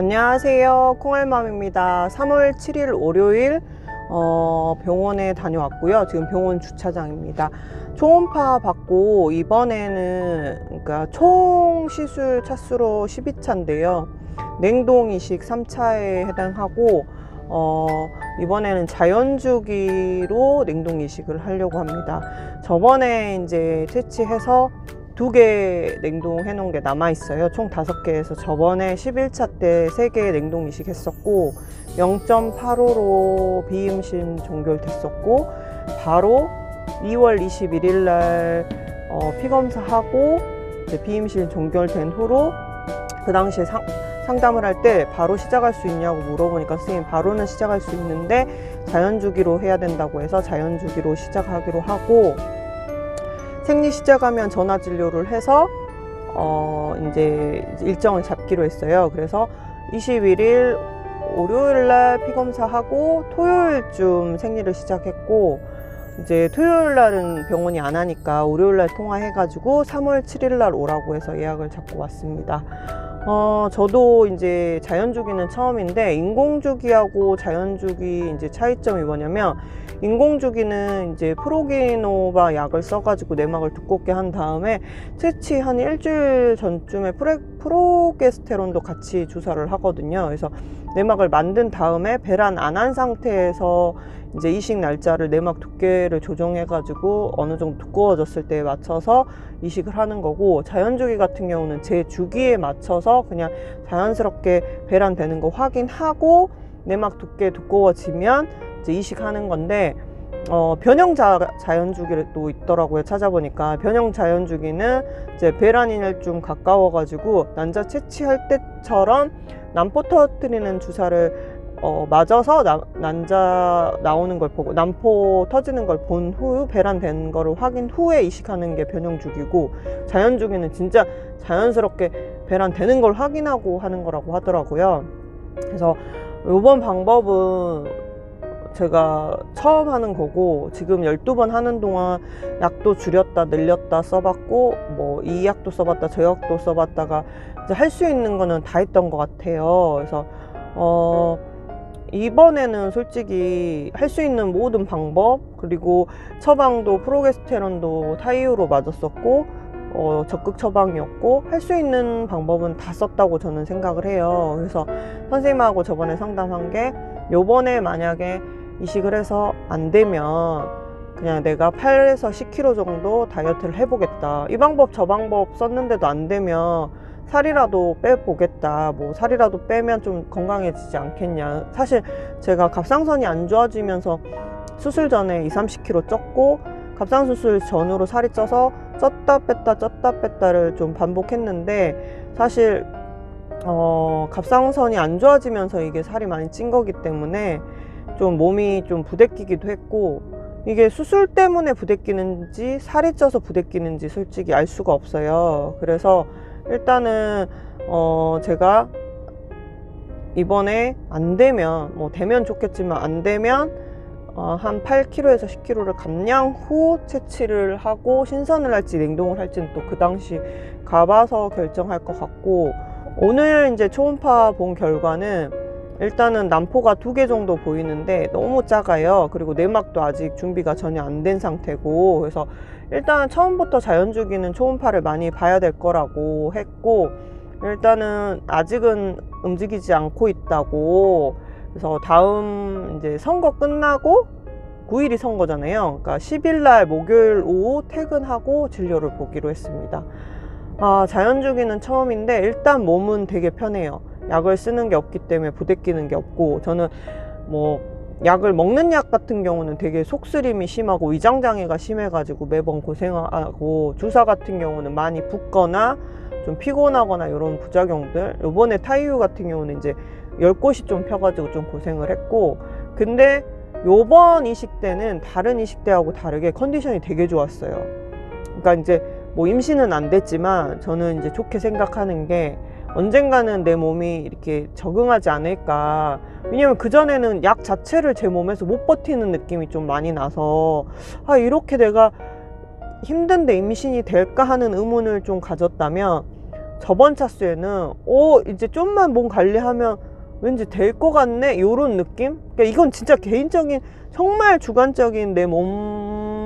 안녕하세요. 콩알맘입니다. 3월 7일 월요일 어, 병원에 다녀왔고요. 지금 병원 주차장입니다. 초음파 받고 이번에는 그러니까 총 시술 차수로 12차인데요. 냉동 이식 3차에 해당하고 어, 이번에는 자연주기로 냉동 이식을 하려고 합니다. 저번에 이제 채취해서 두 개 냉동해 놓은 게 남아 있어요. 총 다섯 개에서 저번에 11차 때 세 개 냉동 이식했었고 0.85로 비임신 종결됐었고 바로 2월 21일 날 어, 피 검사하고 이제 비임신 종결된 후로 그 당시에 상, 상담을 할 때 바로 시작할 수 있냐고 물어보니까 선생님 바로는 시작할 수 있는데 자연주기로 해야 된다고 해서 자연주기로 시작하기로 하고 생리 시작하면 전화 진료를 해서 어 이제 일정을 잡기로 했어요. 그래서 21일 월요일 날 피검사 하고 토요일쯤 생리를 시작했고 이제 토요일 날은 병원이 안 하니까 월요일 날 통화해가지고 3월 7일 날 오라고 해서 예약을 잡고 왔습니다. 어, 저도 이제 자연주기는 처음인데 인공주기하고 자연주기 이제 차이점이 뭐냐면 인공주기는 이제 프로기노바 약을 써가지고 내막을 두껍게 한 다음에 채취 한 일주일 전쯤에 프레, 프로게스테론도 같이 주사를 하거든요. 그래서 내막을 만든 다음에 배란 안 한 상태에서 이제 이식 날짜를 내막 두께를 조정해 가지고 어느 정도 두꺼워졌을 때에 맞춰서 이식을 하는 거고 자연주기 같은 경우는 제 주기에 맞춰서 그냥 자연스럽게 배란되는 거 확인하고 내막 두께 두꺼워지면 이제 이식하는 건데 어, 변형 자, 자연주기를 또 있더라고요 찾아보니까. 변형 자연주기는 이제 배란인을 좀 가까워 가지고 난자 채취할 때처럼 난포 터뜨리는 주사를 어, 맞아서 나, 난자 나오는 걸 보고 난포 터지는 걸 본 후 배란된 거를 확인 후에 이식하는 게 변형주기고 자연주기는 진짜 자연스럽게 배란되는 걸 확인하고 하는 거라고 하더라고요. 그래서 이번 방법은 제가 처음 하는 거고 지금 12번 하는 동안 약도 줄였다 늘렸다 써봤고 뭐 이 약도 써봤다 저 약도 써봤다가 이제 할 수 있는 거는 다 했던 것 같아요. 그래서 어 이번에는 솔직히 할 수 있는 모든 방법 그리고 처방도 프로게스테론도 타이오로 맞았었고 어, 적극 처방이었고 할 수 있는 방법은 다 썼다고 저는 생각을 해요. 그래서 선생님하고 저번에 상담한 게 요번에 만약에 이식을 해서 안 되면 그냥 내가 8에서 10kg 정도 다이어트를 해보겠다. 이 방법 저 방법 썼는데도 안 되면 살이라도 빼보겠다. 뭐 살이라도 빼면 좀 건강해지지 않겠냐. 사실 제가 갑상선이 안 좋아지면서 수술 전에 2, 30kg 쪘고 갑상 수술 전후로 살이 쪄서 쪘다 뺐다 쪘다 뺐다를 좀 반복했는데 사실 어, 갑상선이 안 좋아지면서 이게 살이 많이 찐 거기 때문에 좀 몸이 좀 부대끼기도 했고 이게 수술 때문에 부대끼는지 살이 쪄서 부대끼는지 솔직히 알 수가 없어요. 그래서 일단은 어 제가 이번에 안 되면 뭐 되면 좋겠지만 안 되면 어, 한 8kg에서 10kg를 감량 후 채취를 하고 신선을 할지 냉동을 할지는 또 그 당시 가봐서 결정할 것 같고 오늘 이제 초음파 본 결과는 일단은 난포가 두 개 정도 보이는데 너무 작아요. 그리고 내막도 아직 준비가 전혀 안 된 상태고 그래서 일단 처음부터 자연주기는 초음파를 많이 봐야 될 거라고 했고 일단은 아직은 움직이지 않고 있다고 그래서 다음 이제 선거 끝나고 9일이 선거잖아요. 그러니까 10일 날 목요일 오후 퇴근하고 진료를 보기로 했습니다. 아, 자연주기는 처음인데 일단 몸은 되게 편해요. 약을 쓰는 게 없기 때문에 부대끼는 게 없고 저는 뭐 약을 먹는 약 같은 경우는 되게 속쓰림이 심하고 위장장애가 심해가지고 매번 고생하고 주사 같은 경우는 많이 붓거나 좀 피곤하거나 이런 부작용들 요번에 타이유 같은 경우는 이제 열 곳이 좀 펴가지고 좀 고생을 했고 근데 요번 이식 때는 다른 이식 때하고 다르게 컨디션이 되게 좋았어요. 그러니까 이제 뭐 임신은 안 됐지만 저는 이제 좋게 생각하는 게 언젠가는 내 몸이 이렇게 적응하지 않을까. 왜냐면 그전에는 약 자체를 제 몸에서 못 버티는 느낌이 좀 많이 나서, 아, 이렇게 내가 힘든데 임신이 될까 하는 의문을 좀 가졌다면, 저번 차수에는 오 이제 좀만 몸 관리하면 왠지 될 것 같네 요런 느낌 그러니까 이건 진짜 개인적인 정말 주관적인 내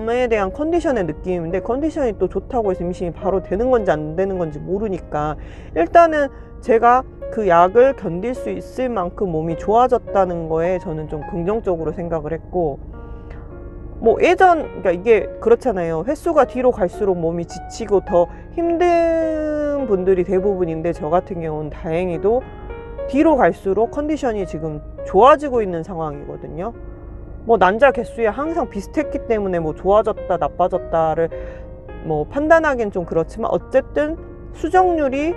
몸에 대한 컨디션의 느낌인데 컨디션이 또 좋다고 해서 임신이 바로 되는 건지 안 되는 건지 모르니까 일단은 제가 그 약을 견딜 수 있을 만큼 몸이 좋아졌다는 거에 저는 좀 긍정적으로 생각을 했고 뭐 예전 그러니까 이게 그렇잖아요. 횟수가 뒤로 갈수록 몸이 지치고 더 힘든 분들이 대부분인데 저 같은 경우는 다행히도 뒤로 갈수록 컨디션이 지금 좋아지고 있는 상황이거든요 뭐 난자 개수에 항상 비슷했기 때문에 뭐 좋아졌다 나빠졌다를 뭐 판단하기는 좀 그렇지만 어쨌든 수정률이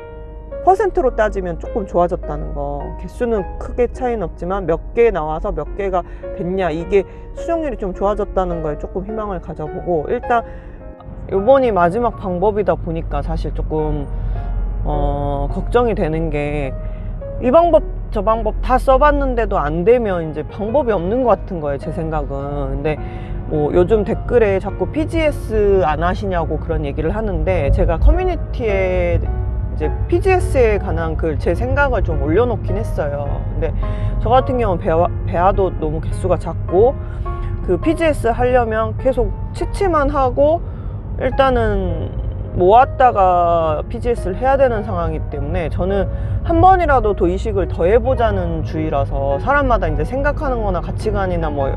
퍼센트로 따지면 조금 좋아졌다는 거. 개수는 크게 차이는 없지만 몇 개 나와서 몇 개가 됐냐 이게 수정률이 좀 좋아졌다는 거에 조금 희망을 가져보고 일단 요번이 마지막 방법이다 보니까 사실 조금 어 걱정이 되는 게 이 방법 저 방법 다 써봤는데도 안 되면 이제 방법이 없는 것 같은 거예요 제 생각은 근데 뭐 요즘 댓글에 자꾸 PGS 안 하시냐고 그런 얘기를 하는데 제가 커뮤니티에 이제 PGS에 관한 그 제 생각을 좀 올려놓긴 했어요. 근데 저 같은 경우는 배아, 배아도 너무 개수가 작고 그 PGS 하려면 계속 치치만 하고 일단은 모았다가 PGS를 해야 되는 상황이기 때문에 저는 한 번이라도 더 이식을 더 해보자는 주의라서 사람마다 이제 생각하는 거나 가치관이나 뭐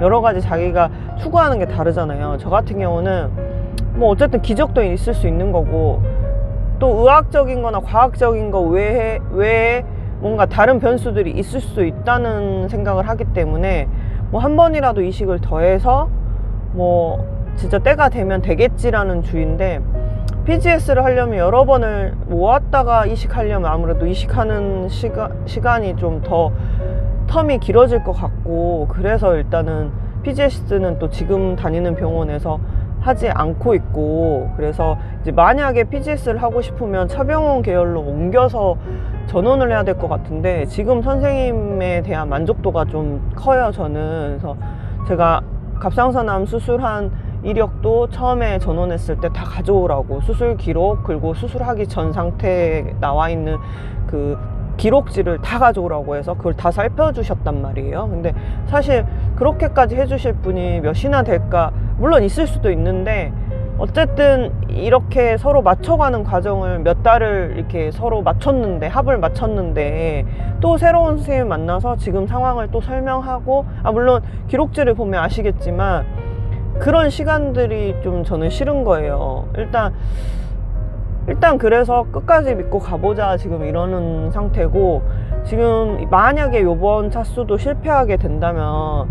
여러 가지 자기가 추구하는 게 다르잖아요. 저 같은 경우는 뭐 어쨌든 기적도 있을 수 있는 거고 또 의학적인 거나 과학적인 거 외에, 외에 뭔가 다른 변수들이 있을 수 있다는 생각을 하기 때문에 뭐 한 번이라도 이식을 더해서 뭐 진짜 때가 되면 되겠지라는 주의인데 PGS를 하려면 여러 번을 모았다가 이식하려면 아무래도 이식하는 시간, 시간이 좀 더 텀이 길어질 것 같고 그래서 일단은 PGS는 또 지금 다니는 병원에서 하지 않고 있고 그래서 이제 만약에 PGS를 하고 싶으면 차병원 계열로 옮겨서 전원을 해야 될 것 같은데 지금 선생님에 대한 만족도가 좀 커요 저는. 그래서 제가 갑상선암 수술한 이력도 처음에 전원했을 때 다 가져오라고 수술 기록 그리고 수술하기 전 상태에 나와 있는 그 기록지를 다 가져오라고 해서 그걸 다 살펴주셨단 말이에요. 근데 사실 그렇게까지 해주실 분이 몇이나 될까 물론 있을 수도 있는데 어쨌든 이렇게 서로 맞춰가는 과정을 몇 달을 이렇게 서로 맞췄는데 합을 맞췄는데 또 새로운 선생님 만나서 지금 상황을 또 설명하고 아 물론 기록지를 보면 아시겠지만 그런 시간들이 좀 저는 싫은 거예요. 일단 일단 그래서 끝까지 믿고 가보자 지금 이러는 상태고 지금 만약에 요번 차수도 실패하게 된다면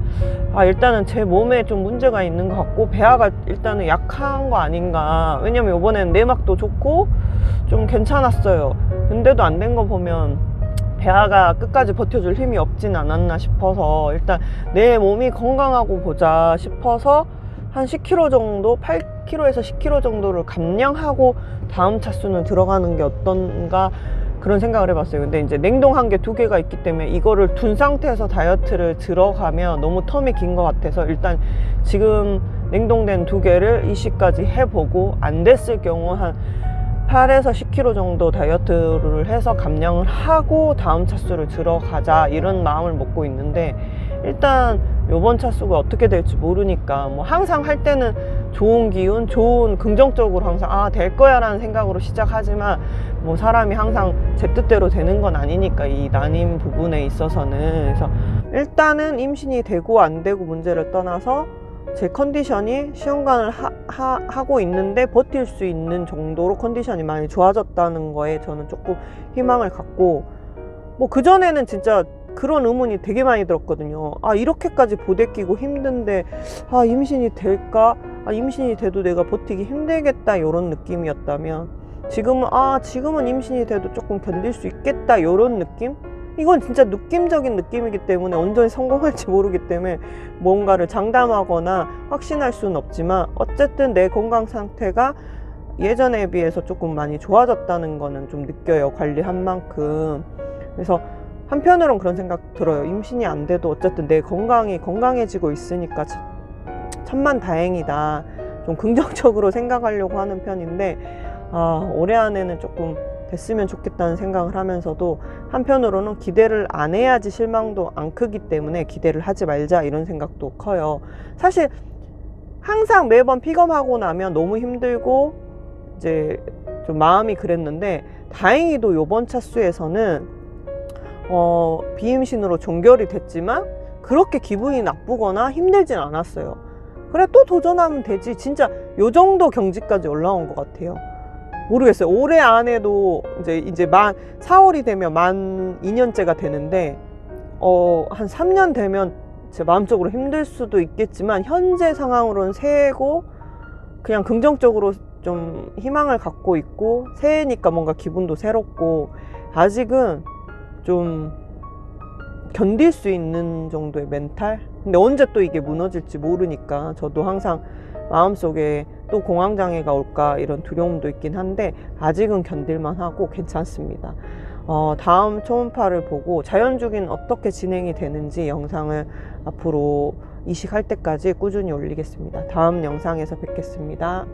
아 일단은 제 몸에 좀 문제가 있는 것 같고 배아가 일단은 약한 거 아닌가 왜냐면 요번엔 내막도 좋고 좀 괜찮았어요 근데도 안 된 거 보면 배아가 끝까지 버텨줄 힘이 없진 않았나 싶어서 일단 내 몸이 건강하고 보자 싶어서 한 10kg 정도, 8kg에서 10kg 정도를 감량하고 다음 차수는 들어가는 게 어떤가 그런 생각을 해봤어요. 근데 이제 냉동한 게 두 개가 있기 때문에 이거를 둔 상태에서 다이어트를 들어가면 너무 텀이 긴 것 같아서 일단 지금 냉동된 두 개를 이식까지 해보고 안 됐을 경우 한 8에서 10kg 정도 다이어트를 해서 감량을 하고 다음 차수를 들어가자 이런 마음을 먹고 있는데 일단 요번 차수가 어떻게 될지 모르니까 뭐 항상 할 때는 좋은 기운, 좋은 긍정적으로 항상 아 될 거야 라는 생각으로 시작하지만 뭐 사람이 항상 제 뜻대로 되는 건 아니니까 이 난임 부분에 있어서는. 그래서 일단은 임신이 되고 안 되고 문제를 떠나서 제 컨디션이 시험관을 하, 하, 고 있는데 버틸 수 있는 정도로 컨디션이 많이 좋아졌다는 거에 저는 조금 희망을 갖고 뭐 그전에는 진짜 그런 의문이 되게 많이 들었거든요. 아, 이렇게까지 보대끼고 힘든데, 아, 임신이 될까? 아, 임신이 돼도 내가 버티기 힘들겠다. 이런 느낌이었다면, 지금은, 아, 지금은 임신이 돼도 조금 견딜 수 있겠다. 이런 느낌? 이건 진짜 느낌적인 느낌이기 때문에 온전히 성공할지 모르기 때문에 뭔가를 장담하거나 확신할 수는 없지만 어쨌든 내 건강 상태가 예전에 비해서 조금 많이 좋아졌다는 거는 좀 느껴요. 관리한 만큼. 그래서 한편으론 그런 생각 들어요. 임신이 안 돼도 어쨌든 내 건강이 건강해지고 있으니까 천만 다행이다. 좀 긍정적으로 생각하려고 하는 편인데 아, 올해 안에는 조금 됐으면 좋겠다는 생각을 하면서도 한편으로는 기대를 안 해야지 실망도 안 크기 때문에 기대를 하지 말자 이런 생각도 커요. 사실 항상 매번 픽업하고 나면 너무 힘들고 이제 좀 마음이 그랬는데 다행히도 요번 차수에서는 어, 비임신으로 종결이 됐지만 그렇게 기분이 나쁘거나 힘들진 않았어요. 그래 또 도전하면 되지. 진짜 요 정도 경지까지 올라온 것 같아요. 모르겠어요. 올해 안에도 이제 이제 만 4월이 되면 만 2년째가 되는데 어, 한 3년 되면 제 마음적으로 힘들 수도 있겠지만 현재 상황으로는 새해고 그냥 긍정적으로 좀 희망을 갖고 있고 새해니까 뭔가 기분도 새롭고 아직은 좀 견딜 수 있는 정도의 멘탈? 근데 언제 또 이게 무너질지 모르니까 저도 항상 마음속에 또 공황장애가 올까 이런 두려움도 있긴 한데 아직은 견딜만 하고 괜찮습니다. 어, 다음 초음파를 보고 자연주기는 어떻게 진행이 되는지 영상을 앞으로 이식할 때까지 꾸준히 올리겠습니다. 다음 영상에서 뵙겠습니다.